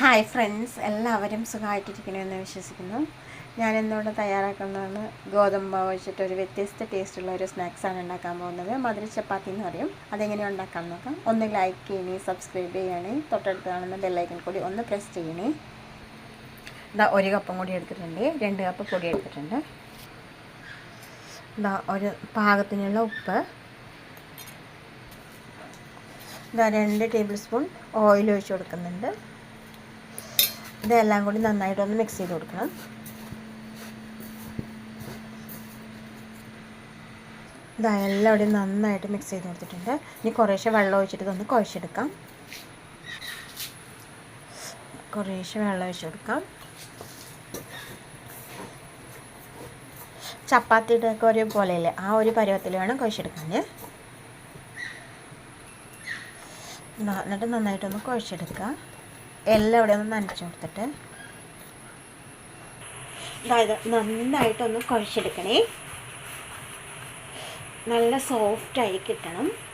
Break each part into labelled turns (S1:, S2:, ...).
S1: Hi friends എല്ലാവരും സുഖമായിട്ടിരിക്കണമെന്ന് വിശ്വസിക്കുന്നു. ഞാൻ ഇന്നിവിടെ തയ്യാറാക്കുന്നതാണ് ഗോതമ്പ് വെച്ചിട്ട് ഒരു വ്യത്യസ്ത ടേസ്റ്റുള്ള ഒരു സ്നാക്സാണ് ഉണ്ടാക്കാൻ പോകുന്നത്. മധുര ചപ്പാത്തി എന്ന് പറയും. അതെങ്ങനെ ഉണ്ടാക്കാൻ നോക്കാം. ഒന്ന് ലൈക്ക് ചെയ്യണേ സബ്സ്ക്രൈബ് ചെയ്യണേ തൊട്ടടുത്ത് കാണുന്ന ബെല്ലൈക്കൻ കൂടി ഒന്ന് പ്രസ് ചെയ്യണേ. ഇതാ ഒരു കപ്പും കൂടി എടുത്തിട്ടുണ്ട്. രണ്ട് കപ്പ് പൊടി എടുത്തിട്ടുണ്ട്. ഇതാ ഒരു പാകത്തിനുള്ള ഉപ്പ്. ഇതാ രണ്ട് ടേബിൾ സ്പൂൺ ഓയിൽ ഒഴിച്ച് കൊടുക്കുന്നുണ്ട്. ഇതെല്ലാം കൂടി നന്നായിട്ട് ഒന്ന് മിക്സ് ചെയ്ത് കൊടുക്കണം. ഇതാ ഇവിടെ നന്നായിട്ട് മിക്സ് ചെയ്ത് കൊടുത്തിട്ടുണ്ട്. ഇനി കുറേശ്ശെ വെള്ളം ഒഴിച്ചിട്ട് ഇതൊന്ന് കുഴച്ചെടുക്കാം. കുറേശ്ശെ വെള്ളം ഒഴിച്ചു കൊടുക്കാം. ചപ്പാത്തിയുടെ ഒക്കെ ഒരു പോലെയല്ലേ? ആ ഒരു പരുവത്തിൽ വേണം കുഴച്ചെടുക്കാൻ. എന്നിട്ട് നന്നായിട്ടൊന്ന് കുഴച്ചെടുക്കുക എല്ലാം അവിടെ ഒന്ന് നനച്ചു കൊടുത്തിട്ട്. അതായത് നന്നായിട്ടൊന്ന് കുഴച്ചെടുക്കണേ. നല്ല സോഫ്റ്റായി കിട്ടണം.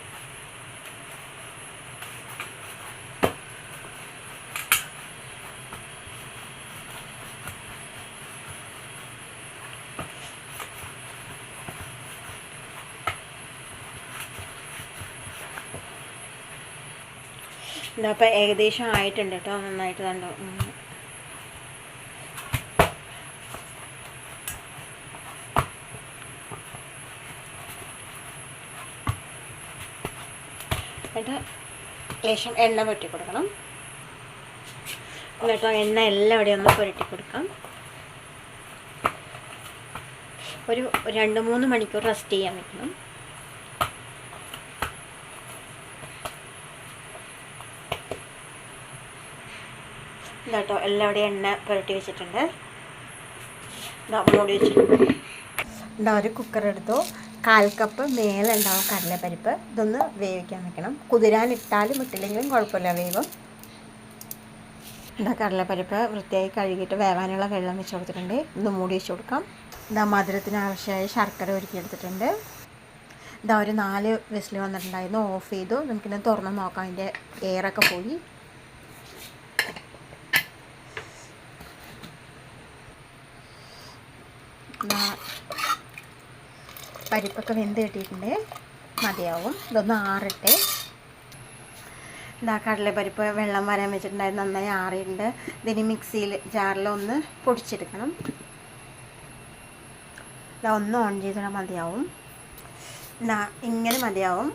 S1: ഇതാ അപ്പം ഏകദേശം ആയിട്ടുണ്ട് കേട്ടോ. നന്നായിട്ട് കണ്ടോ? ശേഷം എണ്ണ പുരട്ടി കൊടുക്കണം. എന്നിട്ട് എണ്ണ എല്ലാം ഇവിടെ ഒന്ന് പുരട്ടി കൊടുക്കാം. ഒരു രണ്ട് മൂന്ന് മണിക്കൂർ റെസ്റ്റ് ചെയ്യാൻ വെക്കണം. ഇതാട്ടോ എല്ലാവിടെയും എണ്ണ പുരട്ടി വെച്ചിട്ടുണ്ട്. മൂടി വെച്ചിട്ടുണ്ട്. ഇതാ ഒരു കുക്കർ എടുത്തു. കാൽ കപ്പ് മേലെ ഉണ്ടാവും കടലപ്പരിപ്പ്. ഇതൊന്ന് വേവിക്കാൻ വെക്കണം. കുതിരാനിട്ടാലും ഇട്ടില്ലെങ്കിലും കുഴപ്പമില്ല വേവും. ഇതാ കടലപ്പരിപ്പ് വൃത്തിയായി കഴുകിയിട്ട് വേവാനുള്ള വെള്ളം വെച്ച് കൊടുത്തിട്ടുണ്ട്. ഇത് മൂടി വെച്ച് കൊടുക്കാം. ഇതാ മധുരത്തിന് ആവശ്യമായ ശർക്കര ഒരുക്കിയെടുത്തിട്ടുണ്ട് ഇതാ ഒരു നാല് വിസിൽ വന്നിട്ടുണ്ടായിരുന്നു. ഓഫ് ചെയ്തു. നമുക്കിന്ന് തുറന്ന് നോക്കാം. അതിന്റെ എയറൊക്കെ പോയി ഇതാ പരിപ്പൊക്കെ വെന്ത് കിട്ടിയിട്ടുണ്ട്. മതിയാവും. ഇതൊന്ന് ആറട്ടെ. ഇതാ കടലപ്പരിപ്പ് വെള്ളം വരാൻ വെച്ചിട്ടുണ്ടായിരുന്നു. നന്നായി ആറിയിട്ടുണ്ട്. ഇതിന് മിക്സിയിൽ ജാറിലൊന്ന് പൊടിച്ചെടുക്കണം. ഇതാ ഒന്ന് ഓൺ ചെയ്തിടാൻ മതിയാവും. ഇതാ ഇങ്ങനെ മതിയാവും.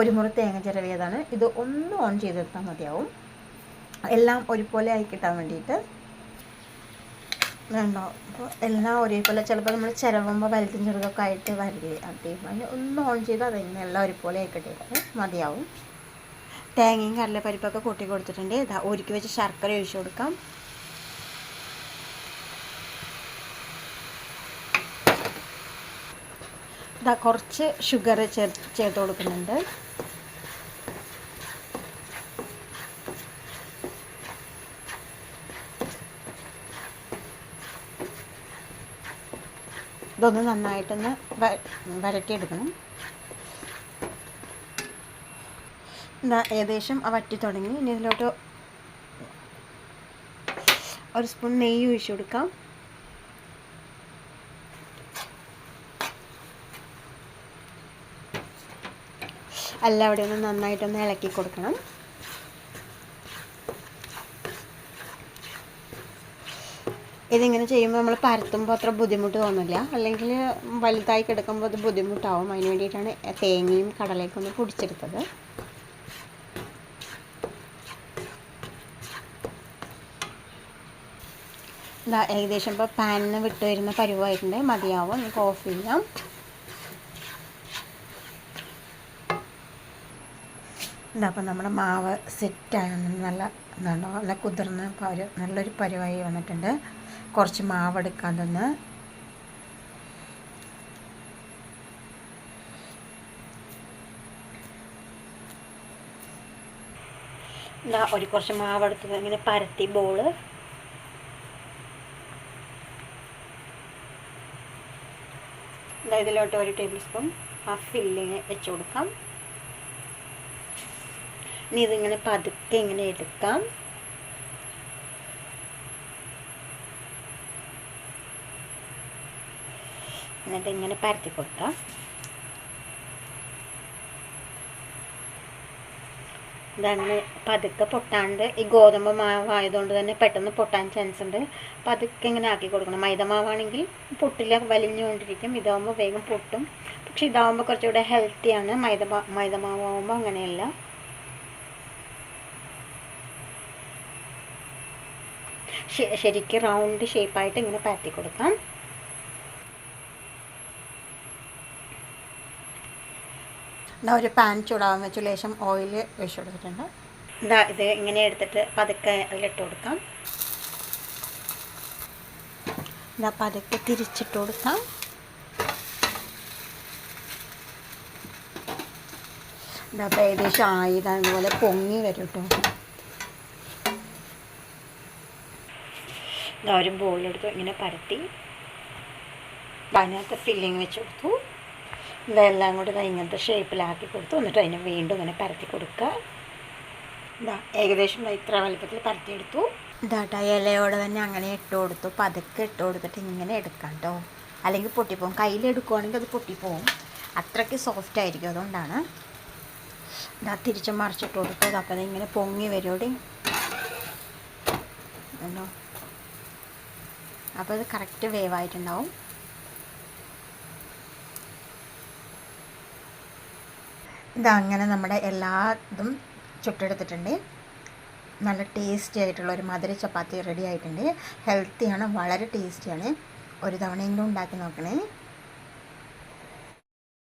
S1: ഒരു മുറി തേങ്ങ ചിരവിയതാണ്. ഇത് ഒന്ന് ഓൺ ചെയ്തെടുത്താൽ മതിയാവും. എല്ലാം ഒരുപോലെ ആയി കിട്ടാൻ വേണ്ടിയിട്ട്. വേണ്ടോ? അപ്പോൾ എല്ലാം ഒരേപോലെ. ചിലപ്പോൾ നമ്മൾ ചിലവുമ്പോൾ വലുതും ചെറുതൊക്കെ ആയിട്ട് വരില്ലേ അതേപോലെ ഒന്ന് ഓൺ ചെയ്ത് അതന്നെ എല്ലാം ഒരുപോലെ ആയിക്കട്ടെ. മതിയാവും. തേങ്ങയും കടലപ്പരിപ്പൊക്കെ കൂട്ടി കൊടുത്തിട്ടുണ്ട്. ഇതാ ഒരുക്കി വെച്ച് ശർക്കര ഒഴിച്ചു കൊടുക്കാം. ഇതാ കുറച്ച് ഷുഗർ ചേർ ചേർത്ത് കൊടുക്കുന്നുണ്ട്. ഇതൊന്ന് നന്നായിട്ടൊന്ന് വ- വരട്ടിയെടുക്കണം. എന്താ ഏകദേശം വറ്റി തുടങ്ങി. ഇനി ഇതിലോട്ട് ഒരു സ്പൂൺ നെയ്യ് ഒഴിച്ചു കൊടുക്കാം. അവിടെ ഒന്ന് നന്നായിട്ടൊന്ന് ഇളക്കി കൊടുക്കണം. ഇതിങ്ങനെ ചെയ്യുമ്പോൾ നമ്മൾ പരത്തുമ്പോൾ അത്ര ബുദ്ധിമുട്ട് തോന്നില്ല. അല്ലെങ്കിൽ വലുതായി കിടക്കുമ്പോൾ അത് ബുദ്ധിമുട്ടാവും. അതിന് വേണ്ടിയിട്ടാണ് തേങ്ങയും കടലയൊക്കെ ഒന്ന് പൊടിച്ചെടുത്തത്. ഏകദേശം ഇപ്പോൾ പാനിന് വിട്ടു വരുന്ന പരുവായിട്ടുണ്ട്. മതിയാവും. നമുക്ക് ഓഫ് ചെയ്യാം. അപ്പം നമ്മുടെ മാവ് സെറ്റാണ്. നല്ല നല്ല നല്ല കുതിർന്ന് പരു നല്ലൊരു പരുവായി വന്നിട്ടുണ്ട്. കുറച്ച് മാവ് എടുക്കാൻ തന്നെ ഒരു കുറച്ച് മാവ് എടുത്ത് ഇങ്ങനെ പരത്തി ബോൾ. ഇതിലോട്ട് ഒരു ടേബിൾ സ്പൂൺ ആ ഫില്ലിങ് വെച്ച് കൊടുക്കാം. ഇനി ഇതിങ്ങനെ പതുക്കെ ഇങ്ങനെ എടുക്കാം. എന്നിട്ട് ഇങ്ങനെ പരത്തി കൊടുക്കാം. ഇതങ്ങനെ പതുക്കെ പൊട്ടാണ്ട് ഈ ഗോതമ്പ് മാവായതുകൊണ്ട് തന്നെ പെട്ടെന്ന് പൊട്ടാൻ ചാൻസ് ഉണ്ട്. പതുക്കെ ഇങ്ങനെ ആക്കി കൊടുക്കണം. മൈദ മാവാണെങ്കിൽ പൊട്ടില്ല വലിഞ്ഞുകൊണ്ടിരിക്കും. ഇതാവുമ്പോൾ വേഗം പൊട്ടും. പക്ഷെ ഇതാവുമ്പോൾ കുറച്ചുകൂടെ ഹെൽത്തിയാണ് മൈദ മൈദ മാവാകുമ്പോൾ അങ്ങനെയല്ല. ശരിക്കും റൗണ്ട് ഷേപ്പായിട്ട് ഇങ്ങനെ പാറ്റി കൊടുക്കാം. എന്നാൽ ഒരു പാൻ ചൂടാവാൻ വെച്ചു ലേശം ഓയിൽ ഒഴിച്ചു കൊടുത്തിട്ടുണ്ട്. ഇതാ ഇത് ഇങ്ങനെ എടുത്തിട്ട് പതുക്കെ അതിലിട്ട് കൊടുക്കാം. ഇതാ പതുക്കെ തിരിച്ചിട്ട് കൊടുക്കാം. ഇതാ ഇപ്പം ഏകദേശം ആയത് അതുപോലെ പൊങ്ങി വരും കേട്ടോ ഒരു ബോളിലെടുത്തു ഇങ്ങനെ പരത്തി. അതിനകത്ത് ഫില്ലിങ് വെച്ച് കൊടുത്തു. ഇതെല്ലാം കൂടി ഇങ്ങനത്തെ ഷേപ്പിലാക്കി കൊടുത്തു. എന്നിട്ട് അതിനെ വീണ്ടും ഇങ്ങനെ പരത്തി കൊടുക്കുക. ഇതാ ഏകദേശം ഇത്ര വലുപ്പത്തിൽ പരത്തിയെടുത്തു. ഇതാട്ട ഇലയോടെ തന്നെ അങ്ങനെ ഇട്ട് കൊടുത്തു. പതുക്കെ ഇട്ട് കൊടുത്തിട്ട് ഇങ്ങനെ എടുക്കാം കേട്ടോ അല്ലെങ്കിൽ പൊട്ടിപ്പോവും. കയ്യിലെടുക്കുവാണെങ്കിൽ അത് പൊട്ടിപ്പോവും. അത്രയ്ക്ക് സോഫ്റ്റ് ആയിരിക്കും അതുകൊണ്ടാണ്. ഇതാ തിരിച്ച് മറിച്ചിട്ട് കൊടുത്തു. അപ്പോൾ ഇങ്ങനെ പൊങ്ങി വരുമോടെ അപ്പോൾ ഇത് കറക്റ്റ് വേവായിട്ടുണ്ടാവും ഇതാ അങ്ങനെ നമ്മുടെ എല്ലാ ഇതും ചുട്ടെടുത്തിട്ടുണ്ട്. നല്ല ടേസ്റ്റി ആയിട്ടുള്ള ഒരു മധുര ചപ്പാത്തി റെഡി ആയിട്ടുണ്ട്. ഹെൽത്തിയാണ് വളരെ ടേസ്റ്റിയാണ് ഒരു തവണയെങ്കിലും ഉണ്ടാക്കി നോക്കണേ.